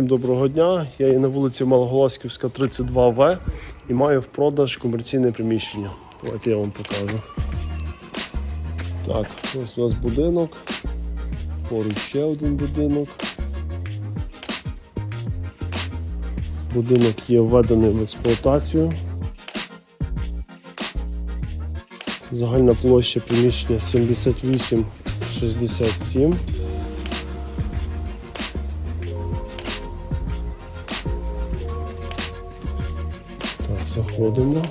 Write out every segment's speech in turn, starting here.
Всім доброго дня. Я є на вулиці Малоголосківська, 32В і маю в продаж комерційне приміщення. Давайте я вам покажу. Так, ось у нас будинок. Поруч ще один будинок. Будинок є введений в експлуатацію. Загальна площа приміщення 78,67. Заходимо.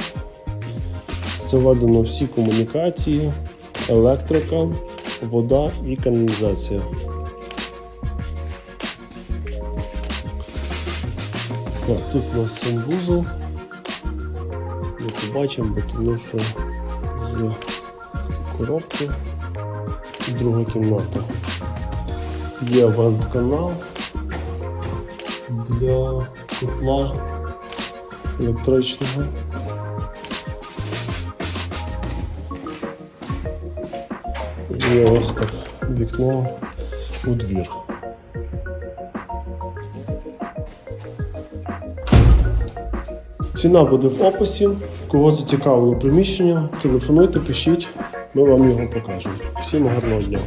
Це введено всі комунікації, електрика, вода і каналізація. Так, тут у нас санвузол. Ми побачимо, бо тому що є коробки і друга кімната. Є вент-канал для котла електричного. І ось так вікно у двір. Ціна буде в описі. Кого зацікавило приміщення, телефонуйте, пишіть, ми вам його покажемо. Всім гарного дня!